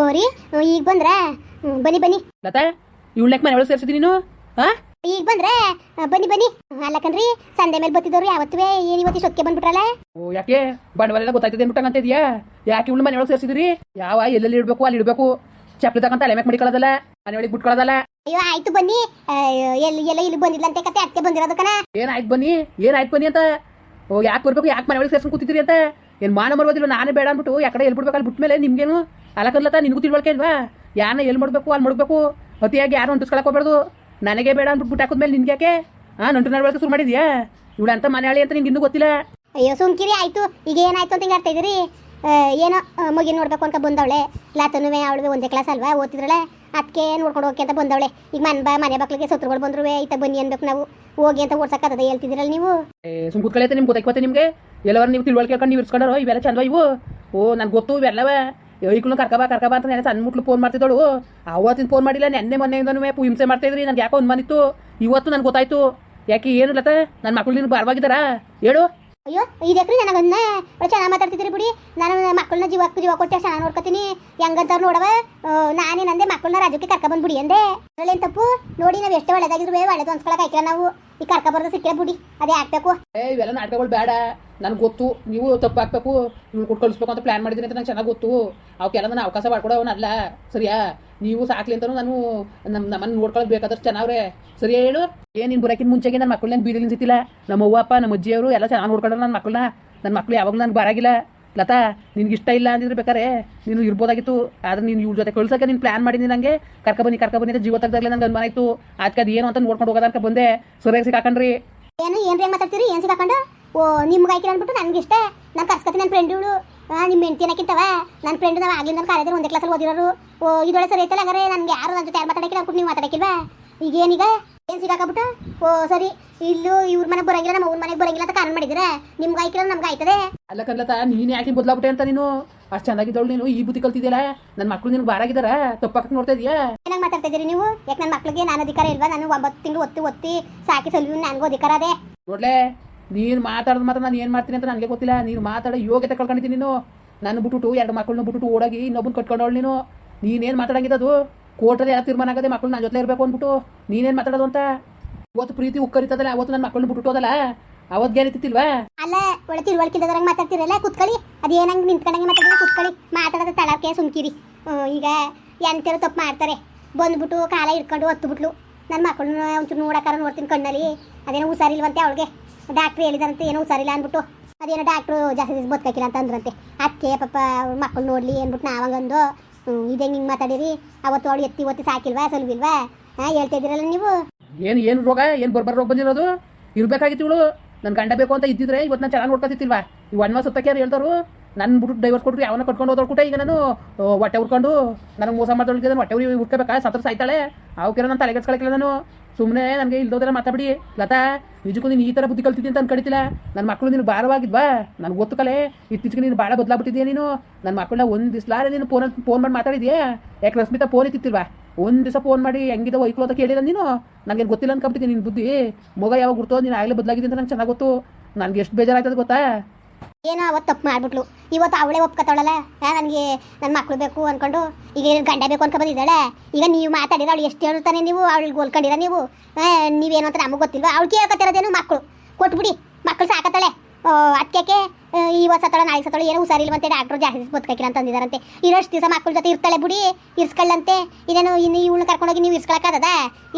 ಓರಿ ಈಗ ಬಂದ್ರ ಬನ್ನಿ ಬನ್ನಿ. ಲತಾ ಇವಳಕ್ಕೆ ಮನೆ ಒಳಗೆ ಸೇರ್ಸಿದಿ ನೀನು? ಹಾ ಈಗ ಬಂದ್ರೆ ಬನ್ನಿ ಬನ್ನಿ. ಅಲ್ಲಕಂದ್ರಿ ಸಂಡೆ ಮೇಲೆ ಬತ್ತಿದವ್ರು ಯಾವತ್ತೂ ಏನ್ ಇವತ್ತಿ ಸೊಕ್ಕೆ ಬಂದ್ಬಿಟ್ರಲ್ಲ? ಓ ಯಾಕೆ? ಬಂಡವಾಳ ಎಲ್ಲ ಗೊತ್ತಾಯ್ತದೆ ಅಂದ್ಬಿಟ್ಟಂಗ ಅಂತ ಇದೆಯಾ? ಯಾಕೆ ಇವಳು ಮನೆ ಒಳಗೆ ಸೇರ್ಸಿದ್ರಿ? ಯಾವ ಎಲ್ಲೆಲ್ಲಿ ಇಡಬೇಕು ಅಲ್ಲಿ ಇಡಬೇಕು? ಚಪ್ಪಲಿ ತಗೊಂತ ತಲೆ ಮ್ಯಾಕ್ ಮಡಿಕೊಳ್ಳೋದಲ್ಲ ಮನೆ ಒಳಗೆ ಬಿಟ್ಕೊಳ್ಳೋದಲ್ಲ ಅಯ್ಯೋ ಆಯ್ತು ಬನ್ನಿ. ಎಲ್ಲಿ ಎಲ್ಲ ಇಲ್ಲಿ ಬಂದಿಲ್ಲ ಅಂತ ಕತೆ ಅದಕ್ಕೆ ಬಂದಿರೋದು ಕಣ. ಏನಾಯ್ತು ಬನ್ನಿ? ಏನಾಯ್ತು ಬನ್ನಿ ಅಂತ? ಓ ಯಾಕೆ ಬರ್ಬೇಕು ಯಾಕೆ ಮನೆ ಒಳಗೆ ಸೇರ್ಸ್ಕೊಂಡು ಕೂತಿದ್ರಿ ಅಂತ? ಏನು ಮಾನ ಮರ್ಬೋದಿಲ್ಲ ನಾನೇ ಬೇಡ ಅಂದ್ಬಿಟ್ಟು ಯಾಕಡೆ ಎಲ್ಲಿ ಬಿಡ್ಬೇಕು ಅಲ್ಲಿ ಬಿಟ್ಮೇಲೆ ನಿಮ್ಗೇನು? ಅಲಕಲ್ಲತ್ತ ನಿನಗೂ ತಿಳುವಳಿಕೆ ಇಲ್ವಾ? ಯಾರನ್ನ ಎಲ್ಲಿ ಮಾಡಬೇಕು ಅಲ್ಲಿ ಮಾಡಬೇಕು? ಅತಿಯಾಗಿ ಯಾರು ಅಂಟಿಸ್ಕೊಳಕ್ ಹೋಗ್ಬಾರ್ದು. ನನಗೆ ಬೇಡ ಅಂದ್ಬಿಟ್ಟು ಬಿಟ್ಟು ಹಾಕಿದ್ಮೇಲೆ ನಿನ್ಗೆ ಯಾಕೆ? ಹಾಂ ನಂಟು ನಡವಳಿಕೆ ಶುರು ಮಾಡಿದ್ಯಾ? ಇವಳು ಅಂತ ಮನೆ ಹಳಿ ಅಂತ ನಿಂಗೆ ಇನ್ನೂ ಗೊತ್ತಿಲ್ಲ. ಅಯ್ಯೋ ಸುಮ್ಕಿರಿ ಆಯ್ತು. ಈಗ ಏನಾಯ್ತು ಅಂತ ಹಿಂಗೆ ಇದೀರಿ? ಆ, ಏನೋ ಆ, ಮಗಿನ ನೋಡ್ಬೇಕು ಅಂತ ಬಂದವಳೆ. ಲಾತನುವೆ ಅವಳಿಗೆ ಒಂದೇ ಕ್ಲಾಸ್ ಅಲ್ವಾ? ಓದ್ತಿದ್ರಳೆ? ಅದಕ್ಕೆ ನೋಡ್ಕೊಂಡು ಹೋಗಿ ಅಂತ ಬಂದವಳೆ. ಈಗ ಮನ್ ಬಾ ಮನೆ ಮಕ್ಳಿಗೆ ಸತ್ರುಗಳು ಬಂದ್ರು ಇತ್ತ ಬನ್ನಿ ಅನ್ಬೇಕು ನಾವು. ಹೋಗಿ ಅಂತ ಓಡ್ಸಕ್ಕದ ಹೇಳ್ತಿದ್ರಲ್ಲ ನೀವು? ಸುಮ್ ಕೂತ್ಕೊಳ್ಳೈತೆ ನಿಮ್ಗೆ ಗೊತ್ತಾಯ್ತು ನಿಮಗೆ? ಎಲ್ಲವರ ನೀವು ತಿಳುವಳಿಕೆ ಹೇಳ್ಕೊಂಡು ನೀವು ಇರ್ಸ್ಕೊಂಡಾರೋ? ಇವೆಲ್ಲ ಚಂದವ ಇವು? ಓ ನನ್ಗೆ ಗೊತ್ತು ಇವೆಲ್ಲವ. ಈಗಲೂ ಕರ್ಕಬಾ ಕರ್ಕಬಾ ಅಂತ ನೆನೆ ಸಣ್ಣ ಮುಟ್ಲು ಫೋನ್ ಮಾಡ್ತಿದ್ದಳು. ಅವತ್ತಿನ ಫೋನ್ ಮಾಡಿಲ್ಲ, ನೆನ್ನೆ ಮೊನ್ನೆಯಿಂದನೂ ಹಿಂಸೆ ಮಾಡ್ತಾ ಇದ್ರಿ, ನನ್ಗೆ ಯಾಕೋ ಅನುಮಾನಿತ್ತು. ಇವತ್ತು ನನಗೆ ಗೊತ್ತಾಯ್ತು. ಯಾಕೆ, ಏನು ಲತ? ನನ್ನ ಮಕ್ಕಳು ನೀನು ಬಾರವಾಗಿದ್ದಾರಾ? ಹೇಳು. ಅಯ್ಯೋ ಇದಕ್ರಿ ನನಗನ್ನ ಚೆನ್ನಾಗಿ ಮಾತಾಡ್ತಿದ್ರಿ ಬಿಡಿ. ನಾನು ಮಕ್ಕಳನ್ನ ಜೀವ ಜೀವ ಕೊಟ್ಟೆ, ಚೆನ್ನಾಗಿ ನೋಡ್ಕೊತೀನಿ. ಹೆಂಗಂತವ್ರು ನೋಡವ? ನಾನೇ ನಂದೆ ಮಕ್ಕಳನ್ನ ರಾಜಕ್ಕೆ ಕರ್ಕೊಂಡ್ಬಂದ್ಬಿಡಿ ಅಂದೆ. ಅದ್ರಲ್ಲೇನು ತಪ್ಪು? ನೋಡಿ, ನಾವು ಎಷ್ಟೇ ಒಳ್ಳೇದಾಗಿದ್ರು ಒಳ್ಳೇದು ಅನ್ಸ್ಕೊಳಕ್ಕೆ ಆಯ್ಕಿಲ್ಲ ನಾವು. ಈ ಕರ್ಕೊಬಾರ್ದು ಸಿಕ್ಕೇ ಬಿಡಿ ಅದೇ ಆಗ್ಬೇಕು ಏ, ಇವೆಲ್ಲ ನಾಟಕಗಳು ಬೇಡ ನನಗೆ ಗೊತ್ತು. ನೀವು ತಪ್ಪು ಹಾಕ್ಬೇಕು. ನೀವು ಕೊಟ್ಟು ಕಳಿಸ್ಬೇಕು ಅಂತ ಪ್ಲಾನ್ ಮಾಡಿದ್ರಿ ಅಂತ ನಂಗೆ ಚೆನ್ನಾಗಿ ಗೊತ್ತು. ಅವಕ್ಕೆಲ್ಲ ನಾನು ಅವಕಾಶ ಮಾಡ್ಕೊಡೋನಲ್ಲ ಸರಿಯಾ? ನೀವು ಸಾಕ್ಲಿ ಅಂತ ನಾನು ನಮ್ಮ ನಮ್ಮನ್ನು ನೋಡ್ಕೊಳ್ಳೋದು ಬೇಕಾದಷ್ಟು ಚೆನ್ನಾವ್ರೆ ಸರಿಯಾ ಹೇಳು? ಏನು ನೀನು ಮುಂಚೆಗೆ ನನ್ನ ಮಕ್ಕಳನ್ನ ಬೀದಿಲಿ ನಿಂತಿಲ್ಲ ನಮ್ಮ ಅವ್ವಪ್ಪ ನಮ್ಮ ಅಜ್ಜಿಯವರು ಎಲ್ಲ ಚೆನ್ನಾಗಿ ನೋಡ್ಕೊಂಡ್ರೆ ನನ್ನ ಮಕ್ಕಳನ್ನ ನನ್ನ ಮಕ್ಕಳು ಯಾವಾಗ ನನಗೆ ಬರಾಗಿಲ್ಲ. ಲತಾ ನಿನ್ಗೆ ಇಷ್ಟ ಇಲ್ಲ ಅಂದಿದ್ರೆ ಬೇಕಾರೆ ನೀನು ಇರ್ಬೋದಾಗಿತ್ತು, ಆದ್ರೆ ನೀನು ಇವ್ರ ಜೊತೆ ಕಳ್ಸಕ್ಕೆ ನೀನು ಪ್ಲಾನ್ ಮಾಡಿದ್ದೀನಿ ನನಗೆ ಕರ್ಕೊಬನ್ನಿ ಕರ್ಕೊಬನ್ನಿ ಅಂತ ಜೀವ ತೆಗ್ದಾಗಲೇ ನನಗೆ ಅನುಮಾನ ಇತ್ತು ಅದಕ್ಕೆ ಅದು ಏನು ಅಂತ ನೋಡ್ಕೊಂಡು ಹೋಗೋದ ಅಂತ ಬಂದೆ. ಸರಿಯಾಗಿ ಹಾಕೊಂಡ್ರಿ ಏನು ಏನ್ರಿ ರೀ ಮಾತಾಡ್ತೀರಿ ಏನು ಸಿಗಾಕೊಂಡು ಓ, ನಿಮ್ಗೆ ಆಯ್ಕೆ ಅಂದ್ಬಿಟ್ಟು ನನಗೆ ಇಷ್ಟ. ನಾನು ಕರ್ಸ್ಕೊತೀನಿ ನನ್ನ ಫ್ರೆಂಡ್ ಇವಳು. ನಿಮ್ಮ ಹೆಂಡತಿ ಏನಕ್ಕಿಂತವ ನನ್ನ ಫ್ರೆಂಡ್ ನಾವು ಆಗ್ಲಿಂದ ನನ್ನ ಕಾಲೇಜಲ್ಲಿ ಒಂದೇ ಕ್ಲಾಸಲ್ಲಿ ಓದಿರೋರು. ಓ ಇದೊಳೆ ಸರಿ ಐತಲ್ಲ ಹಾಗಾದ್ರೆ ನನಗೆ ಯಾರು ನನ್ನ ಜೊತೆ ಯಾರು ಮಾತಾಡಕ್ಕಿಲ್ಲ ಅಂದ್ಬಿಟ್ಟು ನೀವು ಮಾತಾಡಕ್ಕಿಲ್ವಾ? ಈಗ ಏನೀಗ ಏನು ಸಿಗಾಕಬಿಟ್ಟು ಓ ಸರಿ. ಇಲ್ಲೂ ಇವ್ರ ಮನೆಗೆ ಬರಂಗಿಲ್ಲ ನಮ್ಮ ಅವ್ರ ಮನೆಗೆ ಬರಂಗಿಲ್ಲ ಅಂತ ಕಾರಣ ಮಾಡಿದ್ರೆ ನಿಮ್ಗೆ ಆಯ್ಕಿಲ್ಲ ನಮ್ಗೆ ಆಯ್ತದೆ. ಅಲ್ಲ ಕಲ್ಲತ ನೀನು ಯಾಕೆ ಬದಲಾಗ್ಬಿಟ್ಟೆ ಅಂತ ನೀನು? ಅಷ್ಟು ಚೆನ್ನಾಗಿದ್ದವಳು ನೀನು ಈ ಬುದ್ಧಿ ಕಲ್ತಿದ್ಯಲ್ಲ? ನನ್ನ ಮಕ್ಕಳು ನಿನ್ಗೆ ಬಾರಾಗಿದ್ದಾರ ತಪ್ಪಾಕಕ್ಕೆ ನೋಡ್ತಾ ಇದೀಯಾ? ಏನಾಗ ಮಾತಾಡ್ತಾ ಇದೀರಿ ನೀವು? ಯಾಕೆ ನನ್ನ ಮಕ್ಳಿಗೆ ನಾನು ಅಧಿಕಾರ ಇಲ್ವಾ? ನಾನು ಒಂಬತ್ತು ತಿಂಗಳು ಒತ್ತಿ ಒತ್ತಿ ಸಾಕಿ ಸಲ್ವಿ ನನಗೂ ಅಧಿಕಾರ ಅದೇ. ನೋಡ್ಲೆ ನೀನು ಮಾತಾಡೋದು ಮಾತ್ರ ನಾನು ಏನು ಮಾಡ್ತೀನಿ ಅಂತ ನನಗೆ ಗೊತ್ತಿಲ್ಲ. ನೀನು ಮಾತಾಡೋ ಯೋಗ್ಯತೆ ಕಳ್ಕೊಂಡಿದ್ದೀನಿ ನೀನು. ನಾನು ಬಿಟ್ಬಿಟ್ಟು ಎರಡು ಮಕ್ಕಳನ್ನ ಬಿಟ್ಬಿಟ್ಟು ಓಡಾಗಿ ಇನ್ನೊಬ್ಬನ ಕಟ್ಕೊಂಡವಳು ನೀನು. ನೀನೇನು ಮಾತಾಡಂಗಿದ್ದದು? ಕೋರ್ಟಲ್ಲಿ ಯಾವ ತೀರ್ಮಾನ ಆಗದೆ ಮಕ್ಕಳು ನನ್ನ ಜೊತೆ ಇರಬೇಕು ಅಂದ್ಬಿಟ್ಟು ನೀನೇನ್ ಮಾತಾಡೋದು ಅಂತ? ಇವತ್ತು ಪ್ರೀತಿ ಉಕ್ಕರಿತದಲ್ಲ, ಅವತ್ತು ನನ್ನ ಮಕ್ಕಳನ್ನ ಬಿಟ್ಟುಟೋದಲ್ಲ ಅವತ್ ಗ್ಯಾನಿತಿಲ್ವಾ ಅಲ್ಲ ಒಳ್ಳೆ ತಿಳುವಳಿಕೆದರಂಗೆ ಮಾತಾಡ್ತಿರಲ್ಲ, ಕುತ್ಕೊಳ್ಳಿ. ಅದು ಏನಂಗೆ ನಿಂತ್ಕೊಂಡಂಗೆ ಮಾತಾಡಿದ್ರೆ ಕುತ್ಕೊಳ್ಳಿ. ಮಾತಾಡೋದು ತಳಕ್ಕೆ ಸುಮ್ಕಿರಿ. ಈಗ ಎಂತೆಲ್ಲ ತಪ್ಪು ಮಾಡ್ತಾರೆ. ಬಂದ್ಬಿಟ್ಟು ಕಾಲ ಹಿಡ್ಕೊಂಡು ಒತ್ತುಬಿಟ್ಲು ನನ್ನ ಮಕ್ಕಳನ್ನ ಒಂಚೂರು ನೋಡಕ್ಕಾರ ನೋಡ್ತೀನಿ ಕಣ್ಣಲ್ಲಿ. ಅದೇನೋ ಹುಷಾರಿಲ್ವಂತೆ ಅವಳಿಗೆ. ಡಾಕ್ಟ್ರು ಹೇಳಿದಾರಂತೆ, ಏನೋ ಹುಷಾರಿಲ್ಲ ಅಂದ್ಬಿಟ್ಟು. ಅದೇನೋ ಡಾಕ್ಟ್ರು ಜಾಸ್ತಿ ಬದುಕಿಲ್ಲ ಅಂತ ಅಂದ್ರಂತೆ. ಅದಕ್ಕೆ ಪಾಪ ಮಕ್ಕಳು ನೋಡಲಿ ಅಂದ್ಬಿಟ್ಟು ನಾವಂಗಂದು ಇದೇ ಹಿಂಗೆ ಮಾತಾಡಿರಿ. ಅವತ್ತು ಅವಳು ಎತ್ತಿ ಒತ್ತಿ ಸಾಕಿಲ್ವಾ, ಸಲ್ವಿಲ್ವಾ? ಹೇಳ್ತಾ ಇದ್ದೀರಲ್ಲ ನೀವು? ಏನು ಏನು ರೋಗ? ಏನು ಬರ್ಬರ್ ರೋಗ ಬಂದಿರೋದು? ಇರ್ಬೇಕಾಗಿತ್ತು ಇವಳು. ನನ್ನ ಗಂಡ ಬೇಕು ಅಂತ ಇದ್ದಿದ್ರೆ ಇವತ್ತು ನಾನು ಚೆನ್ನಾಗಿ ನೋಡ್ಕೊತಿತ್ತಿಲ್ವಾ ಈ ಒನ್ ಮಾಸ ಯಾರು ಹೇಳ್ತಾರು ನನ್ನ ಬಿಟ್ಟು ಡೈವರ್ಸ್ ಕೊಟ್ಟರು ಯಾವನ್ನ ಕಟ್ಕೊಂಡು ಕೂಡ ಈಗ ನಾನು ಹೊಟ್ಟೆ ಉರ್ಕೊಂಡು, ನನಗೆ ಮೋಸ ಮಾಡ್ದೊಳಗೆ ನಾನು ಹೊಟ್ಟೆ ಉರಿ ಉಟ್ಕೋಬೇಕಾ ಸತ್ರ ಸಾಯ್ತಾಳೆ. ಅವಕ್ಕೆ ನಾನು ತಲೆಗೆಸ್ಕೊಳಕ್ಕಿಲ್ಲ ನಾನು. ಸುಮ್ಮನೆ ನನಗೆ ಇಲ್ದೋದೆಲ್ಲ ಮಾತಾಡಿ ಲತಾ, ನಿಜಕ್ಕೂ ನೀನು ಈ ಥರ ಬುದ್ಧಿ ಕಲ್ತಿದ್ದೆ ಅಂತ ಅನ್ಕಡಿತಿಲ್ಲ ನನ್ನ ಮಕ್ಕಳು ನೀನು ಭಾರವಾಗಿದ್ವಾ? ನನಗೆ ಗೊತ್ತುಕಲೆ ಇತ್ತೀಚೆಗೆ ನೀನು ಭಾಳ ಬದಲಾಗ್ಬಿಟ್ಟಿದ್ಯಾ ನೀನು? ನನ್ನ ಮಕ್ಕಳನ್ನ ಒಂದು ದಿವ್ಸಲಾರೆ ನೀನು ಫೋನ್ ಫೋನ್ ಮಾಡಿ ಮಾತಾಡಿದ್ಯಾ? ಯಾಕೆ ರಶ್ಮಿತಾ ಫೋನ್ ಇತ್ತಿತ್ತಿಲ್ವಾ ಒಂದು ದಿವಸ ಫೋನ್ ಮಾಡಿ ಹೆಂಗಿದೆ ಒಯ್ಕೋ ಅಂತ ಕೇಳಿಲ್ಲ ನೀನು? ನನಗೇನು ಗೊತ್ತಿಲ್ಲ ಅನ್ಕೊಂಬಿಟ್ಟಿದ್ದೀನಿ ನಿನ್ನ ಬುದ್ಧಿ? ಮಗ ಯಾವಾಗ ಗುರ್ತೋ, ನೀನು ಆಗಲೇ ಬದಲಾಗಿದೆ ಅಂತ ನಂಗೆ ಚೆನ್ನಾಗಿ ಗೊತ್ತು. ನನಗೆ ಎಷ್ಟು ಬೇಜಾರಾಯ್ತದ ಗೊತ್ತಾ? ಏನೋ ಅವತ್ತು ತಪ್ಪು ಮಾಡ್ಬಿಟ್ಲು. ಇವತ್ತು ಅವಳೇ ಒಪ್ಕೊತಾಳಲ್ಲ? ನನಗೆ ನನ್ನ ಮಕ್ಳು ಬೇಕು ಅನ್ಕೊಂಡು. ಈಗ ಏನು ಗಂಡ ಬೇಕು ಅನ್ಕೊ ಬಂದಿದ್ದಾಳೆ? ಈಗ ನೀವು ಮಾತಾಡಿರ ಅವಳು ಎಷ್ಟು ಹೇಳ್ತಾನೆ ನೀವು? ಅವಳಿಗೆ ಹೋಲ್ಕೊಂಡಿರ ನೀವು? ನೀವೇನು ಅಂತ ನಮಗೆ ಗೊತ್ತಿಲ್ವಾ? ಅವಳು ಕೇಳ್ಕೊತಿರೋದೇನು ಮಕ್ಕಳು ಕೊಟ್ಬಿಡಿ. ಮಕ್ಕಳು ಸಾಕತ್ತಾಳೆ. ಅದಕ್ಕೆ ಇವತ್ತು ಸತ್ತಳ ನಾಳೆ ಸತ್ತಳ ಏನೋ ಹುಷಾರಿಲ್ವಂತೆ ಡಾಕ್ಟ್ರು ಜಾಸ್ತಿ ಬದುಕಿಲ್ಲ ಅಂತ ಅಂದಿದ್ದಾರಂತೆ ಇರೋಷ್ಟು ದಿವಸ ಮಕ್ಕಳ ಜೊತೆ ಇರ್ತಾಳೆ ಬಿಡಿ ಇರ್ಸ್ಕೊಳ್ಳಂತೆ ಇದೇನು ಇನ್ನು ಇವಳನ್ನ ಕರ್ಕೊಂಡೋಗಿ ನೀವು ಇರ್ಸ್ಕೊಳಕ್ಕಾಗದ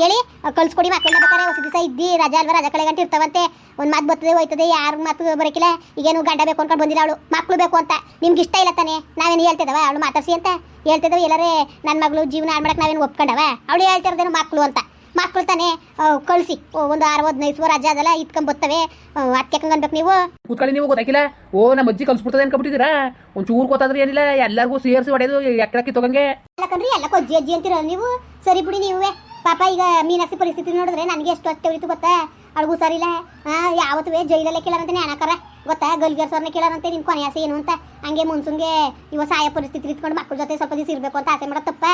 ಹೇಳಿ ಕಳ್ಸ್ಕೊಡಿ ಮಕ್ಕಳನ್ನ ಬೇಕಾದ್ರೆ ಹೊಸ ದಿವಸ ಇದ್ದಿ, ರಜಾ ಅಲ್ವ, ರಜಾ ಕಳೆ ಗಂಟೆ ಇರ್ತಾವಂತೆ. ಒಂದು ಮಾತು ಬರ್ತದೆ ಹೋಯ್ತದೆ ಯಾರು ಮಾತು ಬರೋಕಿಲ್ಲ. ಈಗೇನು ಗಂಡ ಬೇಕು ಅನ್ಕೊಂಡು ಬಂದಿಲ್ಲ ಅವಳು. ಮಕ್ಕಳು ಬೇಕು ಅಂತ. ನಿಮ್ಗೆ ಇಷ್ಟ ಇಲ್ಲ ತಾನೆ? ನಾವೇನು ಹೇಳ್ತಿದವ? ಅವಳು ಮಾತಾಡ್ಸಿ ಅಂತ. ಹೇಳ್ತಿದ್ದಾವೆ ಎಲ್ಲರೇ ನನ್ನ ಮಗಳು ಜೀವನ ಆಡ್ಮಾಡಕ್ಕೆ ಮಾಡಕ್ಕೆ ನಾವೇನು ಒಪ್ಕೊಂಡವ? ಅವಳು ಹೇಳ್ತಿರೋದೇನು ಮಕ್ಕಳು ಅಂತ. ಮಕ್ಕಳು ತಾನೇ ಕಳಿಸಿ. ಒಂದು ಆರು ಹದಿನೈದು ರಜಾ ಅದೆಲ್ಲ ಇಟ್ಕೊಂಡ್ ಬರ್ತವೆ. ಅದಕ್ಕೆ ಅನ್ಬೇಕು ನೀವು? ಕೂತ್ಕೊಳ್ಳಿ ನೀವು ಗೊತ್ತಾಗಿಲ್ಲ ಓ ನಮ್ಮ ಅಜ್ಜಿ ಕಲ್ಸ್ಬಿಡ್ತದೆ ಅನ್ಕೊಬಿಟ್ಟಿದ್ದೀರಾ ಒಂದು ಚೂರು ಗೊತ್ತಾದ್ರೆ ಏನಿಲ್ಲ ಎಲ್ಲರಿಗೂ ಸೇರಿಸಿ ಹೊಡೆಯೋದು ಎಕ್ಕಡಕ್ಕಿ ತೊಗೊಂಗೆ ಅಲ್ಲ ಕಣ್ರಿ ಎಲ್ಲ ಕೊಜ್ಜಿ ಅಜ್ಜಿ ಅಂತೀರ ನೀವು? ಸರಿ ಬಿಡಿ ನೀವೇ. ಪಾಪ ಈಗ ಮೀನಾಕ್ಷಿ ಪರಿಸ್ಥಿತಿ ನೋಡಿದ್ರೆ ನನಗೆ ಎಷ್ಟು ಅಷ್ಟು ಉರಿತು ಗೊತ್ತಾ? ಅವಳಿಗೂ ಸರಿಲ್ಲ ಯಾವತ್ತು ವೇ ಜೈಲಲ್ಲೇ ಕೇಳಾರಂತೆ ಅಣಕರ ಗೊತ್ತಾ? ಗಲ್ಗೇರ್ಸೋರ್ನ ಕೇಳಾರಂತೆ ನಿನ್ ಕೊನೆ ಆಸೆ ಏನು ಅಂತ? ಹಂಗೆ ಮುನ್ಸುಂಗೆ ಇವ ಸಾಯ ಪರಿಸ್ಥಿತಿ ಇಟ್ಕೊಂಡು ಮಕ್ಕಳ ಜೊತೆ ಸ್ವಲ್ಪ ದಿವಸ ಇರಬೇಕು ಅಂತ ಆಸೆ ಮಾಡೋ ತಪ್ಪ?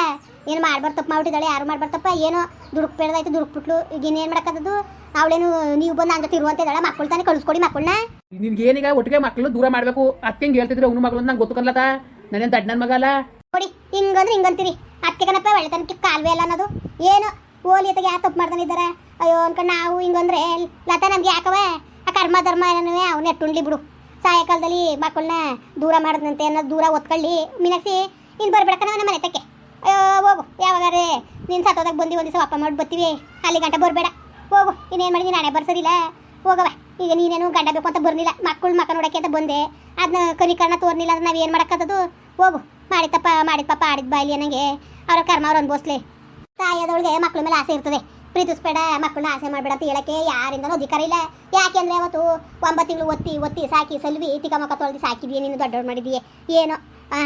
ಏನು ಮಾಡ್ಬಾರ್ದು ತಪ್ಪು ಮಾಡ್ಬಿಟ್ಟಿದ್ದಾಳೆ ಯಾರು ಮಾಡ್ಬಾರ್ದು ತಪ್ಪ? ಏನೋ ದುಡುಕ್ ದುಡುಕ್ಬಿಟ್ಲು ಈಗ ಏನು ಮಾಡಕ್ಕದ್ದು ಅವಳೇನು ನೀವು ಬಂದು ನನ್ನ ಜೊತೆ ಇರುವಂತ ಇದ್ದಾಳೆ ಮಕ್ಕಳು ತಾನೇ ಕಳಿಸ್ಕೊಡಿ ಮಕ್ಕಳನ್ನ ನಿನ್ಗೆ ಏನೀಗ ಒಟ್ಟಿಗೆ ಮಕ್ಕಳು ದೂರ ಮಾಡಬೇಕು? ಅತ್ತೆಂಗೆ ಹಿಂಗೆ ಹೇಳ್ತಿದ್ರೆ ಅವ್ನು ಮಗಳು ನಂಗೆ ಗೊತ್ತು ಕನ್ಲತ್ತ ನಾನೇನು ದಡ್ಡ ನನ್ನ ಮಗ ಅಲ್ಲ? ನೋಡಿ ಹಿಂಗಂದ್ರೆ ಹಿಂಗಂತೀರಿ. ಅತ್ತೆ ಕಣಪ್ಪ ಒಳ್ಳೆತನಕ್ಕೆ ಕಾಲ್ವೇ ಅಲ್ಲ ಅನ್ನೋದು. ಏನು? ಓಲಿ ಅತ್ತಗೆ ಯಾಕೆ ತಪ್ಪು ಮಾಡ್ತಾನಿದ್ದಾರೆ ಅಯ್ಯೋ ಅನ್ಕೊಂಡು ನಾವು ಹಿಂಗಂದ್ರೆ ಲತಾ ನಮ್ಗೆ ಯಾಕವ ಆ ಕರ್ಮ ಧರ್ಮ ಏನೂ ಅವ್ನು ಎಟ್ಟುಂಡ್ಲಿ ಬಿಡು. ಸಾಯಂಕಾಲದಲ್ಲಿ ಮಕ್ಕಳನ್ನ ದೂರ ಮಾಡಿದಂತೆ ಅನ್ನೋದು ದೂರ ಒತ್ಕೊಳ್ಳಿ. ಮೀನಾಕ್ಷಿ ಇನ್ನು ಬರ್ಬೇಡಕ್ಕ ನಮ್ಮ ಮನೆ ತಕ್ಕೆ ಅಯ್ಯೋ, ಹೋಗು ಯಾವಾಗಾರೆ ನೀನು ಸತ್ತೋದಾಗ ಬಂದು ಒಂದು ದಿವಸ ವಾಪ ಮಾಡಿ ಬರ್ತೀವಿ ಅಲ್ಲಿ ಗಂಟ ಬರಬೇಡ. ಹೋಗು, ಇನ್ನೇನು ಮಾಡಿ ನೀನು ಹಣೆ ಬರ್ಸರಿಲ್ಲ ಹೋಗವ ಈಗ ನೀನೇನು ಗಂಡ ಬೇಕು ಅಂತ ಬರ್ಲಿಲ್ಲ. ಮಕ್ಕಳು ಮಕ್ಕ ನೋಡಕ್ಕೆ ಅಂತ ಬಂದೆ. ಅದನ್ನ ಕನಿಕರಣ ತೋರ್ನಿಲ್ಲ ಅಂದ್ರೆ ನಾವೇನು ಮಾಡೋಕ್ಕದ್ದು ಹೋಗು ಮಾಡಿತಪ್ಪ ಪಾಪ ಆಡಿದ ಬಾಯ್ಲಿ ಅನ್ನಂಗೆ. ಅವ್ರ ಕರ್ಮ ಅವ್ರು ಅನ್ಭವಿಸ್ಲಿ. ತಾಯಿಯಾದವಳಿಗೆ ಮಕ್ಕಳ ಮೇಲೆ ಆಸೆ ಇರ್ತದೆ. ಪ್ರೀತಿಸ್ಬೇಡ ಮಕ್ಕಳನ್ನ ಆಸೆ ಮಾಡಬೇಡ ಅಂತ ಹೇಳಕ್ಕೆ ಯಾರಿಂದನೂ ಅಧಿಕಾರ ಇಲ್ಲ. ಯಾಕೆಂದ್ರೆ ಅವತ್ತು ಒಂಬತ್ತು ತಿಂಗಳು ಒತ್ತಿ ಒತ್ತಿ ಸಾಕಿ ಸಲ್ವಿ, ತಿಕ್ಕ ಮಕ್ಕ ತೊಳೆದು ಸಾಕಿದೀಯ ನೀನು ದೊಡ್ಡವ್ರು ಮಾಡಿದೀಯ? ಏನು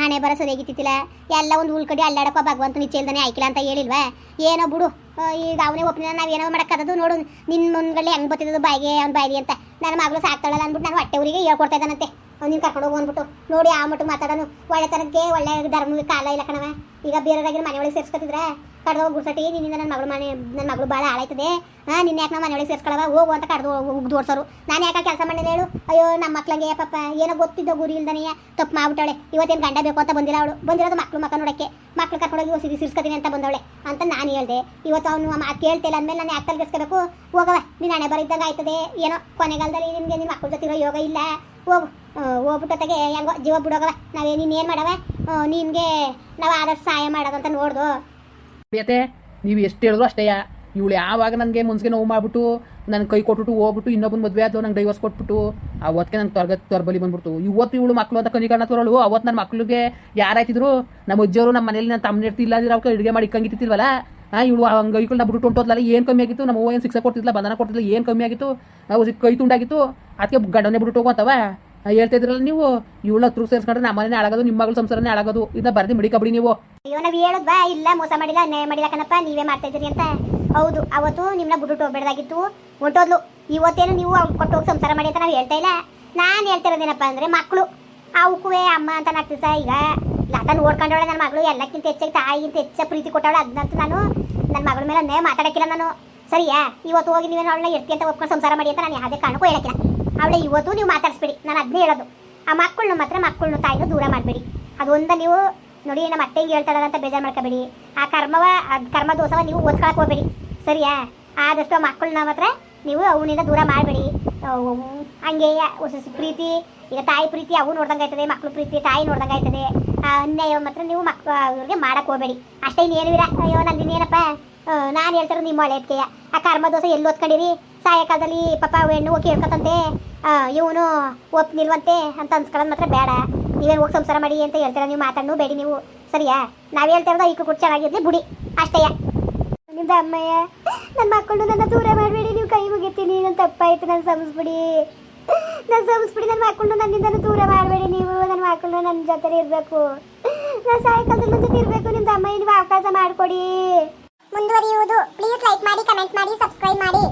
ಹಣೆ ಬರ ಸರಿಯಾಗಿತ್ತಿಲ್ಲ ಎಲ್ಲ ಒಂದು ಉಳ್ಕಡಿ ಅಲ್ಲಾಡಕೋ ಭಗವಂತ ನಿಚ್ಚಲ್ದಾನೆ ಆಯ್ಕಿಲ್ಲ ಅಂತ ಹೇಳಿಲ್ವಾ? ಏನೋ ಬಿಡು ಈಗ ಅವನೇ ಒಪ್ಪಿನ, ನಾವೇನೋ ಮಾಡೋಕ್ಕದ್ದು ನೋಡು. ನಿನ್ನ ಮುನ್ಗಡೆ ಹೆಂಗ್ ಬತ್ತಿದ್ದು ಬಾಯಿಗೆ, ಅವ್ನ ಬಾಯಿಗೆ ಅಂತ. ನನ್ನ ಮಗಳು ಸಾಕ್ತಾಳಲ್ಲ ಅಂದ್ಬಿಟ್ಟು ನಾನು ಹೊಟ್ಟೆ ಊರಿಗೆ ಹೇಳ್ಕೊಡ್ತಾ ಇದ್ದಾನಂತೆ. ಅವ್ನಿಗೆ ಕರ್ಕೊಂಡು ಹೋಗು ಅಂದ್ಬಿಟ್ಟು. ನೋಡಿ ಆ ಮಟ್ಟು ಮಾತಾಡೋನು. ಒಳ್ಳೆತನಕ್ಕೆ ಒಳ್ಳೆ ಧರ್ಮಕ್ಕೆ ಕಾಲ ಇಲ್ಲ ಕಣವ ಈಗ ಬೇರೆಯವ್ರಾಗಿ ಮನೆ ಒಳಗೆ ಸೇರಿಸ್ಕೊತಿದ್ರೆ ಕಡ್ದು ಹೋಗಿ ಗುಡ್ಸಟಿ ನಿನ್ನಿಂದ ನನ್ನ ಮಗಳು ಮನೆ ನನ್ನ ಮಗಳು ಭಾಳ ಹಾಳಾಯ್ತದೆ. ಹಾಂ ನಿನ್ನ ಯಾಕೆ ನಾವು ಮನೆ ಒಳಗೆ ಸೇರ್ಸ್ಕೊಳವ? ಹೋಗು ಅಂತ ಕಡ್ದು ಉಗ್ದೋಡ್ಸೋರು ನಾನು ಯಾಕೆ ಕೆಲಸ ಮಾಡಿಲ್ಲ ಹೇಳು? ಅಯ್ಯೋ ನಮ್ಮ ಮಕ್ಳಿಗೆ ಪಾಪ ಏನೋ ಗೊತ್ತಿದ್ದ ಗುರಿ ಇಲ್ದನೆಯ ತಪ್ಪು ಮಾಡ್ಬಿಟ್ಟಾಳೆ ಇವತ್ತೇನು ಗಂಡ ಬೇಕು ಅಂತ ಬಂದಿಲ್ಲ ಅವಳು. ಬಂದಿರೋದು ಮಕ್ಳು ಮಕ್ಕ ನೋಡಕ್ಕೆ. ಮಕ್ಳು ಕರ್ಕೊಂಡೋಗಿ ಸಿಗಿ ಸಿರ್ಸ್ಕೊತೀನಿ ಅಂತ ಬಂದವಳೆ ಅಂತ ನಾನು ಹೇಳ್ದೆ. ಇವತ್ತು ಅವನು ಮಾತು ಕೇಳ್ತಿಲ್ಲ ಅಂದಮೇಲೆ ನಾನು ಯಾಕೆ ತಲೆಗೆಸ್ಕೋಬೇಕು ಹೋಗವ ನೀನು ಹಣೆ ಬರಿದ್ದಂಗೆ ಆಯ್ತದೆ. ಏನೋ ಕೊನೆಗಾಲದಲ್ಲಿ ನಿಮಗೆ ನಿಮ್ಮ ಮಕ್ಕಳ ಜೊತೆ ಇರೋ ಯೋಗ ಇಲ್ಲ. ಹೋಗು. ಹೋಗ್ಬಿಟ್ಟೊತ್ತಿಗೆ ಹೆಂಗೋ ಜೀವ ಬಿಡೋಗವ. ನಾವೇ ನೀನು ಏನು ಮಾಡವ? ನಿನಗೆ ನಾವು ಆದಷ್ಟು ಸಹಾಯ ಮಾಡೋದಂತ ನೋಡ್ದು. ಪ್ರಿಯತೆ ನೀವು ಎಷ್ಟು ಹೇಳಿದ್ರು ಅಷ್ಟೇ. ಇವಳು ಯಾವಾಗ ನನಗೆ ಮುನ್ಸಿಗೆ ನೋವು ಮಾಡಿಬಿಟ್ಟು ನನ್ನ ಕೈ ಕೊಟ್ಬಿಟ್ಟು ಹೋಗ್ಬಿಟ್ಟು ಇನ್ನೊಬ್ಬನ ಮದುವೆ ಆದವು ನಂಗೆ ಡೈವರ್ಸ್ ಕೊಟ್ಬಿಟ್ಟು ಅವತ್ತಿಗೆ ನಂಗೆ ತೊರ್ಗ ತೊರ್ಬಲಿ ಬಂದ್ಬಿಟ್ಟು ಇವತ್ತು ಇವಳು ಮಕ್ಕಳು ಅಂತ ಕನಿಕರಣ ತೋರಳು. ಅವತ್ತು ನನ್ನ ಮಕ್ಳಿಗೆ ಯಾರಾಯ್ತಿದ್ರು ನಮ್ಮ ಅಜ್ಜಿಯವರು ನಮ್ಮ ಮನೇಲಿ ನನ್ನ ತಮ್ಮ ಇರ್ತಿಲ್ಲ ಅಂದ್ರೆ ಅವ್ಕೆ ಅಡುಗೆ ಮಾಡಿ ಇಕ್ಕಂಗಿತ್ತಿಲ್ವಲ್ಲ ಇವಳು ಹಂಗೆ ನಾ ಬಿಟ್ಟು ಹೊಂಟೋದ್ಲಲ್ಲ ಏನು ಕಮ್ಮಿ ಆಗಿತ್ತು? ನಮ್ಮ ಏನು ಶಿಕ್ಷೆ ಕೊಡ್ತಿದ್ಲ, ಬಂಧನ ಕೊಡ್ತಿದ್ಲ, ಏನು ಕಮ್ಮಿ ಆಗಿತ್ತು? ನಾವು ಕೈ ತುಂಡಾಗಿತ್ತು. ಅದಕ್ಕೆ ಗಂಡನೇ ಬಿಟ್ಟು ಹೋಗೋತವ ಹೇಳ್ತಾ ಇದ್ರಲ್ಲ ನೀವು ಇವಳ ಹತ್ರ ಸೇರಿಸ್ಕೊಂಡ್ರೆ ನಮ್ಮ ಮನೆ ಹಾಳಾಗೋದು, ನಿಮ್ಮ ಮಗಳ ಸಂಸಾರನೇ ಹಾಳಾಗೋದು. ಇದನ್ನ ಬರ್ದು ಮಡಿಕಬಿಡಿ ನೀವು. ಅಯ್ಯೋ, ನಾವು ಹೇಳದ್ವಾ? ಇಲ್ಲ, ಮೋಸ ಮಾಡಿಲ್ಲ, ಅನ್ಯಾಯ ಮಾಡಿಲ್ಲ ಕಣಪ್ಪ, ನೀವೇ ಮಾಡ್ತಾ ಇದ್ದೀರಿ ಅಂತ. ಹೌದು, ಅವತ್ತು ನಿಮ್ಮನ್ನ ಬಿಟ್ಟು ಹೋಗ್ಬೇಡ್ದಾಗಿತ್ತು ಹೊಂಟೋದ್ಲು ಇವತ್ತೇನು ನೀವು ಅವ್ನು ಕೊಟ್ಟು ಹೋಗಿ ಸಂಸಾರ ಮಾಡಿ ಅಂತ ನಾವು ಹೇಳ್ತಾ ಇಲ್ಲ. ನಾನು ಹೇಳ್ತಿರೋದೇನಪ್ಪ ಅಂದ್ರೆ ಮಕ್ಕಳು ಅವಕ್ಕೂ ಅಮ್ಮ ಅಂತ ನಾಗ್ತಿಸ ಈಗ ಲತಾ ನೋಡ್ಕೊಂಡವಳೆ, ನನ್ನ ಮಗಳು. ಎಲ್ಲಕ್ಕಿಂತ ಹೆಚ್ಚಾಗಿ ತಾಯಿಗಿಂತ ಹೆಚ್ಚ ಪ್ರೀತಿ ಕೊಟ್ಟವಳೆ ಅದನ್ನಂತೂ ನಾನು ನನ್ನ ಮಗಳ ಮೇಲೆ ನೇ ಮಾತಾಡಕ್ಕಿಲ್ಲ ನಾನು. ಸರಿಯಾ? ಇವತ್ತು ಹೋಗಿ ನೀವೇನು ಅವಳನ್ನ ಎತ್ತಿ ಅಂತ ಒಪ್ಕೊಂಡು ಸಂಸಾರ ಮಾಡಿ ಅಂತ ನಾನು ಯಾವುದೇ ಕಾರಣಕ್ಕೂ ಹೇಳಕ್ಕಿಲ್ಲ. ಅವಳೆ ಇವತ್ತು ನೀವು ಮಾತಾಡಿಸ್ಬೇಡಿ. ನಾನು ಅದನ್ನೇ ಹೇಳೋದು. ಆ ಮಕ್ಕಳನ್ನ ಮಾತ್ರ ಮಕ್ಕಳನ್ನ ತಾಯಿನೂ ದೂರ ಮಾಡಬೇಡಿ. ಅದೊಂದ ನೀವು ನೋಡಿ ನಮ್ಮ ಅತ್ತೆ ಹಿಂಗೆ ಹೇಳ್ತಾಳಲ್ಲ ಅಂತ ಬೇಜಾರು ಮಾಡ್ಕೋಬೇಡಿ. ಆ ಕರ್ಮವ ಅದ್ ಕರ್ಮ ದೋಷವ ನೀವು ಓದ್ಕೊಳಕ್ ಹೋಗ್ಬೇಡಿ. ಸರಿಯಾ? ಆದಷ್ಟು ಮಕ್ಕಳನ್ನ ಮಾತ್ರ ನೀವು ಅವನಿಂದ ದೂರ ಮಾಡಬೇಡಿ. ಹಂಗೆ ಪ್ರೀತಿ, ಈಗ ತಾಯಿ ಪ್ರೀತಿ ಅವು ನೋಡ್ದಂಗೆ ಆಯ್ತದೆ ಮಕ್ಕಳು ಪ್ರೀತಿ ತಾಯಿ ನೋಡ್ದಂಗೆ ಆಯ್ತದೆ ಆ ಅನ್ಯಾಯ ಮಾತ್ರ ನೀವು ಮಕ್ ಇವ್ರಿಗೆ ಮಾಡಕ್ ಹೋಗ್ಬೇಡಿ. ಅಷ್ಟೇ ಇನ್ನೇನು ಇರ ಅಯ್ಯೋ ನಂದಿನೇನಪ್ಪ ನಾನು ಹೇಳ್ತಾರೆ ನಿಮ್ಮ ಒಳ್ಳೆಯದಕ್ಕೆ ಆ, ಕರ್ಮ ದೋಸೆ ಎಲ್ಲಿ ಓದ್ಕೊಂಡಿರಿ? ಸಾಯಂಕಾಲದಲ್ಲಿ ಪಪ್ಪ ಹೆಣ್ಣು ಹೋಗಿ ಕೇಳ್ಕೊತಂತೆ. ಇವನು ಒಪ್ ನಿಲ್ವಂತೆ ಅಂತ ಅನ್ಸ್ಕೊಳ್ಳೋದು ಮಾತ್ರ ಬೇಡ. ನೀವೇನು ಹೋಗಿ ಸಂಸಾರ ಮಾಡಿ ಅಂತ ಹೇಳ್ತೀರ ನೀವು ಮಾತಾಡೂ ಬೇಡಿ ನೀವು. ಸರಿಯಾ? ನಾವು ಹೇಳ್ತಾ ಇರೋದು ಈಗ ಕೂಡ ಬಿಡಿ ಬುಡಿ. ಅಷ್ಟೇಯ ನಿಮ್ದು ಅಮ್ಮಯ್ಯ ನನ್ನ ಮಕ್ಕಳು ನನ್ನ ದೂರ ಮಾಡಬೇಡಿ, ನೀವು ಕೈ ಮುಗಿತೀನಿ ನನ್ನ ತಪ್ಪಾಯ್ತು ನನ್ನ ಸಂಸ್ಬಿಡಿ ನನ್ನ ಸಂಸ್ಬಿಡಿ ನನ್ನ ಮಕ್ಕಳು ನನ್ನಿಂದ ದೂರ ಮಾಡಬೇಡಿ ನೀವು, ನನ್ನ ಮಕ್ಕಳು ನನ್ನ ಜೊತೆ ಇರಬೇಕು. ನಾನು ಸಾಯಂಕಾಲದಲ್ಲಿ ನನ್ನ ಜೊತೆ ಇರಬೇಕು ನಿಮ್ಮ ತಮ್ಮ ನೀವು ಅವಕಾಶ ಮಾಡಿಕೊಡಿ. ಮುಂದುವರಿಯುವುದು. ಪ್ಲೀಸ್ ಲೈಕ್ ಮಾಡಿ ಕಮೆಂಟ್ ಮಾಡಿ ಸಬ್ಸ್ಕ್ರೈಬ್ ಮಾಡಿ.